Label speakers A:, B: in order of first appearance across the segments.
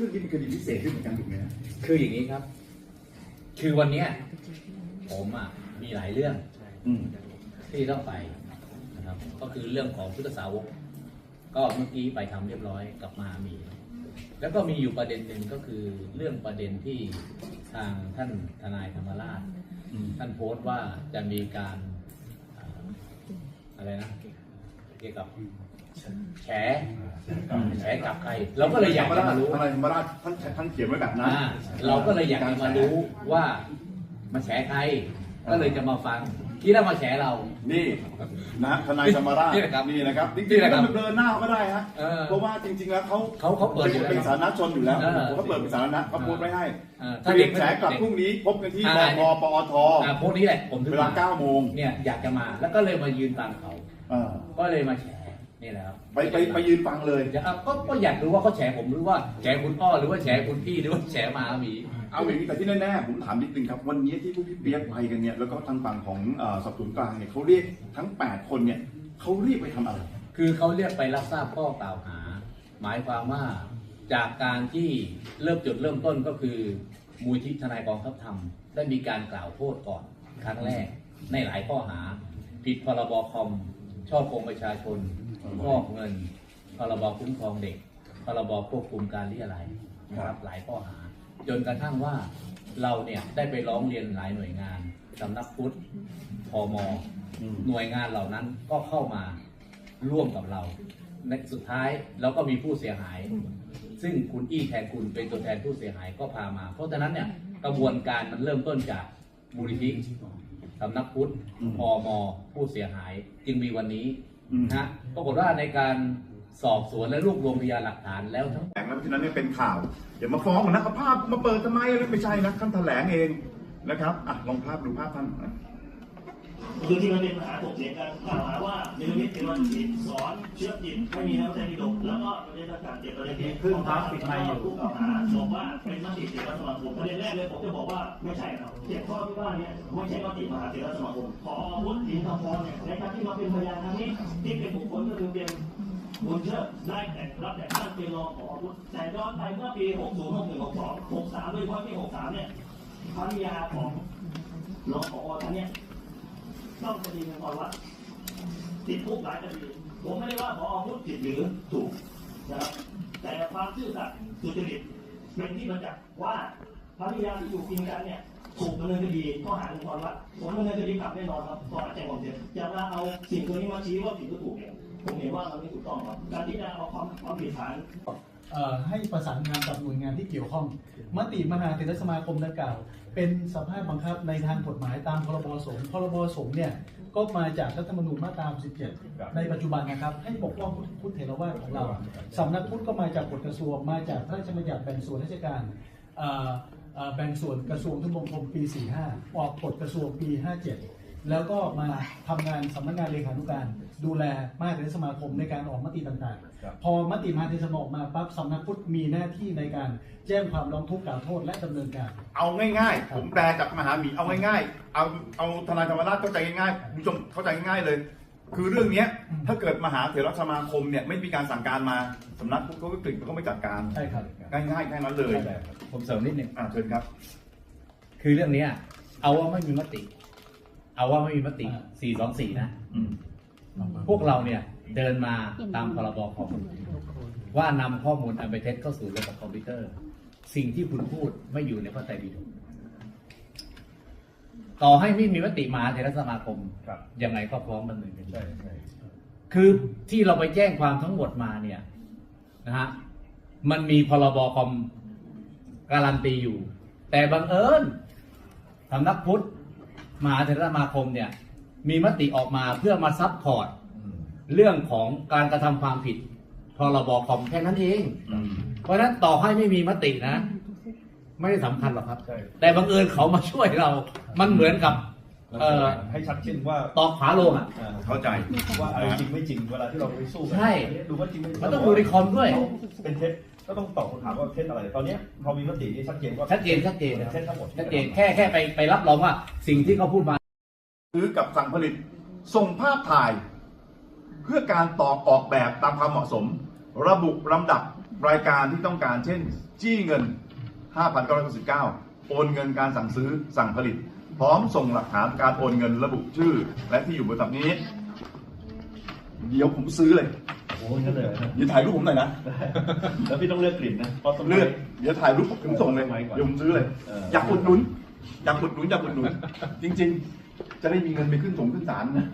A: เรื่องนี้เป็นคดีพิเศษด้วยเหมือนกันถูกไหมฮะ
B: คืออย่างนี้ครับ คือวันเนี้ยผมอะมีหลายเรื่อง
A: อืม
B: ที่ต้องไปนะครับ ก็คือเรื่องของพุทธสาวก ก็เมื่อกี้ไปทำเรียบร้อยกลับมามี แล้วก็มีอยู่ประเด็นหนึ่งก็คือเรื่องประเด็นที่ทางท่านทนายธรรมราช
A: อืม
B: ท่านโพสต์ว่าจะมีการอ่าอะไรนะ เกี่ยวกับแฉแฉกับใคร เราก็เลยอยากจะมารู้
A: ทนายธรรมราชท่านท่านเขียนไว้แบบนั้น
B: อ่าเราก็เลยอยากจะมารู้ว่ามาแฉใคร ก็เลยจะมาฟังที่เรามาแฉเรา
A: นี่นะทนายธรรมราช
B: นี่แหละครับ
A: นี่นะครับจริง
B: นี่
A: ๆ
B: แหละครั
A: แล้ว
B: บ
A: เดินหน้าเขาก็ได้ฮะ
B: เออ
A: เพราะว่าจริง ๆ แล้วเขา
B: เขาเขาเปิดอยู่แล้ว
A: เป็นสาธารณชนอยู่แล้ว
B: เออ
A: เขาเปิดเป็นสาธารณะเขาโพสต์ไว้ให้
B: เออ
A: เต
B: ถ้า
A: รี
B: เด็
A: ย
B: ก
A: มแฉกลับพรุ่งนี้พบกันที่
B: อ่า
A: ปปปอท
B: อ่าพวกนี้แหละผมถึง
A: เวลา9โมง
B: เนี่ยอยากจะมาแล้วก็เลยมายืนฟังเขา
A: เออ
B: ก็เลยมาแฉนี่แหละครับ
A: ไปไปไปยืนฟังเลย
B: จะเอาก็ก็อยากรู้ว่าเขาแฉผมหรือว่าแฉคุณอ้อหรือว่าแฉคุณพี่หรือว่าแฉหมาหมี
A: เอาอย่างนี้แต่ที่แน่ๆผมถามนิดนึงครับ วันนี้ที่พวกพี่เปียกไปกันเนี่ยแล้วก็ทางฝั่งของเอ่อสอบสวนกลางเนี่ยเขาเรียกทั้ง 8 คนเนี่ยเขาเรียกไปทำอะไร
B: คือเขาเรียกไปรับทราบข้อกล่าวหา หมายความว่าจากการที่เริ่มจุดเริ่มต้นก็คือมูลที่ทนายกองทัพธรรมได้มีการกล่าวโทษก่อนครั้งแรกในหลายข้อหา ผิดพรบคอม ช่อโกงประชาชนฟอกเงินพรบคุ้มครองเด็กพรบควบคุมการเรียอะไรยนะครับหลายข้อหา จนกระทั่งว่าเราเนี่ยได้ไปร้องเรียนหลายหน่วยงานสำนักพุทธพมหน่วยงานเหล่านั้นก็เข้ามาร่วมกับเราในสุดท้ายเราก็มีผู้เสียหาย ซึ่งคุณอี้แทนคุณเป็นตัวแทนผู้เสียหายก็พามา เพราะฉะนั้นเนี่ยกระบวนการมันเริ่มต้นจากมูลนิธิ สำนักพุทธ
A: อืม
B: พมผู้เสียหายจึงมีวันนี้
A: อืม
B: นะฮะปรากฏว่าในการสอบสวนและรวบรวมพยานหลักฐานแล้วทั้ง
A: แถลงแล้วเพราะฉะนั้นเนี่ยเป็นข่าวอย่ามาฟ้องกันนะเอาภาพมาเปิดทำไมอะไรไม่ใช่นะท่านแถลงเองนะครับอะลองภาพดูภาพท่านนะ
C: คือที่มันเป็นปัญหาถกเถียงกันกล่าวหาว่าเนรมิตเป็นวันจิตสอนเชื่อจิตไม่มีน้ำใจพิดกแล้วก็ประเด็นต่างๆเกี่ยวกับประเด็นที่ของกาปิดไมค์อยู่ผู้กล่าวหาบอกว่าเป็นมติเสรสมาคมประเด็นแรกเลยผมจะบอกว่าไม่ใช่ครับเจ็ดข้อที่ว่าเนี่ยไม่ใช่มติมหาเสรสมาคมขอวุธหินคำพรเนี่ยในการที่มาเป็นพยานครั้งนี้ที่เป็นบุคคลก็คือเป็นบุญเชิดได้แต่รับแต่ตั้งเป็นรองขออาวุธแต่ย้อนไปเมื่อปี 60 61 62 63โดยเฉพาะปี63 เนี่ยภรรยาของรองผอท่านเนี่ย ต้องคดีเงินก่อนว่าติดคุกหลายคดีผมไม่ได้ว่าพอพูดผิดหรือถูกนะครับแต่ความซื่อสัตย์สุจริตเป็นที่มาจากว่าภรรยาที่อยู่กินกันเนี่ยถูกดำเนินคดีข้อหาเงินก่อนว่าผมดำเนินคดีกลับแน่นอนครับข้อหาแจ้งความเท็จจะมาเอาสิ่งตัวนี้มาชี้ว่าผิดหรือถูกเนี่ยผมเห็นว่ามันไม่ถูกต้องครับการที่จะเอาความความผิดฐาน
D: ให้ประสานงานกับหน่วยงานที่เกี่ยวข้อง มติมหาเถรสมาคมดังกล่าว เป็นสภาพบังคับในทางกฎหมายตามพรบสงฆ์พรบสงฆ์เนี่ยก็มาจากรัฐธรรมนูญมาตรา17ในปัจจุบันนะครับ ให้ปกป้องพุทธเถรวาทของเราสำนักพุทธก็มาจากกฎกระทรวงมาจากพระราชบัญญัติแบ่งส่วนราชการเอ่อเอ่อแบ่งส่วนกระทรวงทบวงกรมปี 45 ออกกฎกระทรวงปี 57 แล้วก็มาทำงานสำนักงานเลขานุการ ดูแลมหาเถรสมาคมในการออกมติต่างๆพอมติมหาเถรสมาคมออกมาปั๊บสำนักพุทธมีหน้าที่ในการแจ้งความร้องทุกข์กล่าวโทษและดำเนินการ
A: เอาง่ายๆ ผมแปลจากมหาหมีเอาง่ายๆ เอาเอาทนายธรรมราชเข้าใจง่ายๆคุณผู้ชมเข้าใจง่ายๆเลย คือเรื่องเนี้ย
D: อืม
A: ถ้าเกิดมหาเถรสมาคมเนี่ยไม่มีการสั่งการมาสำนักพุทธเขาก็กลิ่นเขาก็ไม่จัดการ
D: ใช่ครับ
A: ง่ายๆแค่นั้นเลย
B: ผมเสริมนิดหนึ่ง
A: อ่าเชิญครับ
B: คือเรื่องเนี้ย เอาว่าไม่มีมติ เอาว่าไม่มีมติ
D: อ่า
B: 424 นะ
A: อืม
B: พวกเราเนี่ยเดินมาตามพรบคอมว่านำข้อมูลอันเป็นเท็จเข้าสู่ระบบคอมพิวเตอร์ สิ่งที่คุณพูดไม่อยู่ในพระไตรปิฎกต่อให้ไม่มีมติมหาเถรสมาคม
A: ครับ
B: ยังไงก็พร้อมดำเนินคดี
A: ใช่ใช่
B: คือที่เราไปแจ้งความทั้งหมดมาเนี่ยนะฮะมันมีพรบคอมการันตีอยู่ แต่บังเอิญสำนักพุทธ มหาเถรสมาคมเนี่ยมีมติออกมาเพื่อมาซับพอร์ตเรื่องของการกระทำความผิดพรบคอมแค่นั้นเอง
A: อืม
B: เพราะฉะนั้นต่อให้ไม่มีมตินะ ไม่ได้สำคัญหรอกครับ
E: ใช่
B: แต่บังเอิญเขามาช่วยเรา มันเหมือนกับเอ่อ
E: ให้ชัดเจนว่า
B: ตอกฝาโลงอะ
E: อ่า
A: เข้าใจ
E: ว่าอะไรจริงไม่จริงเวลาที่เราไปสู้กั
B: ใช่
E: ดูว่าจริงไม่จริง
B: มันต้องดูในคอมด้วย
E: เป็นเท็จ ก็ต้องตอบคำถามว่าเท็จอะไร ตอนเนี้ยพอมีมติที่ชัดเจนว่า
B: ชัดเจนชัดเจน
E: เป็น
B: นะ
E: เท็จทั้งหมด
B: ชัดเจนแค่แค่ไปไปรับรองว่าสิ่งที่เขาพูดมา
A: ซื้อกับสั่งผลิตส่งภาพถ่าย เพื่อการตอกออกแบบตามความเหมาะสม ระบุลำดับรายการที่ต้องการ เช่น จี้เงิน 5,999 โอนเงินการสั่งซื้อสั่งผลิต พร้อมส่งหลักฐานการโอนเงินระบุชื่อ และที่อยู่บริษัทนี้ เดี๋ยวผมซื้อเลย
E: โอ้ยนั่นเลยนะ
A: เดี๋ยวถ่ายรูปผมหน่อยนะ
E: แล้วพี่ต้องเลือกกลิ่นนะเพราะสมัย
A: เลือกเดี๋ยวถ่ายรูปผมส่งเลย
E: สมัยก่อน
A: เดี๋ยวผมซื้อเลย
E: เออ
A: อ
E: อ
A: ยากอุดหนุน อยากอุดหนุนอยากอุดหนุน จริง ๆ จะได้มีเงินไปขึ้นสงขึ้นศาลนะ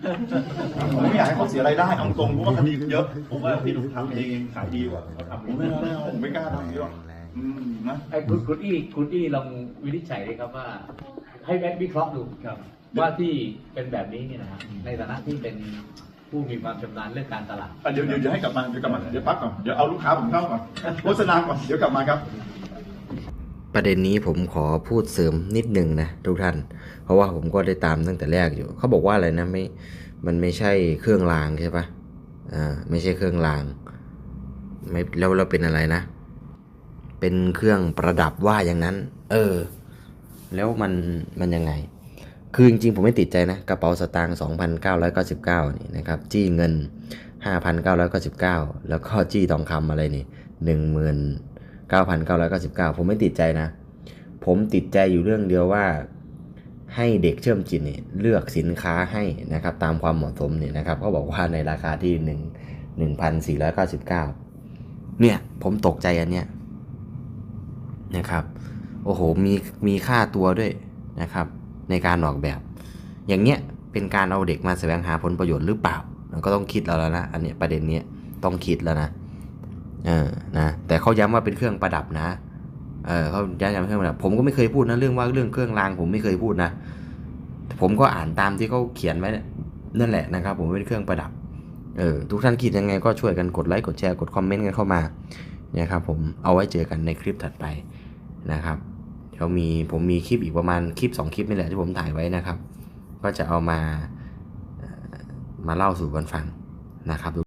A: ผมไม่อยากให้เขาเสียรายได้เอาตรงเพราะว่าคดีเยอะ
E: ผมว่าพี่ทำเองเองขายดีกว่าเขาทำ
A: ผมไม่เอาไม่เอาผมไม่กล้าทำนี้หรอกอืมนะ
B: ไอ้คุณคุณอี้คุณอี้ลองวินิจฉัยเลยครับว่า ให้แม็กวิเคราะห์ดู
E: ครับ
B: ว่าที่เป็นแบบนี้เนี่ยนะฮะในฐานะที่เป็น ผู้มีความชำนาญเรื่องการตลาด
A: อะเดี๋ยวเดี๋ยวเดี๋ยวให้กลับมาเดี๋ยวกลับมาเดี๋ยวพักก่อนเดี๋ยวเอาลูกค้าผมเข้าก่อนโฆษณาก่อนเดี๋ยวกลับมาครับ
F: ประเด็นนี้ผมขอพูดเสริมนิดหนึ่งนะทุกท่าน เพราะว่าผมก็ได้ตามตั้งแต่แรกอยู่ เขาบอกว่าอะไรนะไม่ มันไม่ใช่เครื่องรางใช่ปะอ่าไม่ใช่เครื่องรางไม่แล้วเราเป็นอะไรนะ เป็นเครื่องประดับว่าอย่างนั้น เออ แล้วมันมันยังไง คือจริงๆ ผมไม่ติดใจนะ กระเป๋าสตางค์2,999 นี่นะครับ จี้เงิน 5,999 แล้วก็จี้ทองคำอะไรนี่19,999 ผมไม่ติดใจนะ ผมติดใจอยู่เรื่องเดียวว่าให้เด็กเชื่อมจิตเนี่ยเลือกสินค้าให้นะครับ ตามความเหมาะสมเนี่ยนะครับเขาบอกว่าในราคาที่หนึ่งหนึ่งพันสี่ร้อยเก้าสิบเก้าเนี่ยผมตกใจอันเนี้ยนะครับ โอ้โหมีมีค่าตัวด้วยนะครับ ในการออกแบบ อย่างเนี้ยเป็นการเอาเด็กมาแสวงหาผลประโยชน์หรือเปล่าก็ต้องคิดแล้วล้วนะอันเนี้ยประเด็นเนี้ยต้องคิดแล้วนะเออนะแต่เขาย้ำว่าเป็นเครื่องประดับนะเออเขาย้ำย้ำเครื่องประดับผมก็ไม่เคยพูดนะเรื่องว่าเรื่องเครื่องรางผมไม่เคยพูดนะผมก็อ่านตามที่เขาเขียนไว้นั่นแหละนะครับ ผมเป็นเครื่องประดับเออทุกท่านคิดยังไงก็ช่วยกันกดไลค์กดแชร์กดคอมเมนต์กันเข้ามานะครับผมเอาไว้เจอกันในคลิปถัดไปนะครับ เดี๋ยวมีผมมีคลิปอีกประมาณคลิป 2 คลิปนี่แหละที่ผมถ่ายไว้นะครับ ก็จะเอามามาเล่าสู่กันฟังนะครับ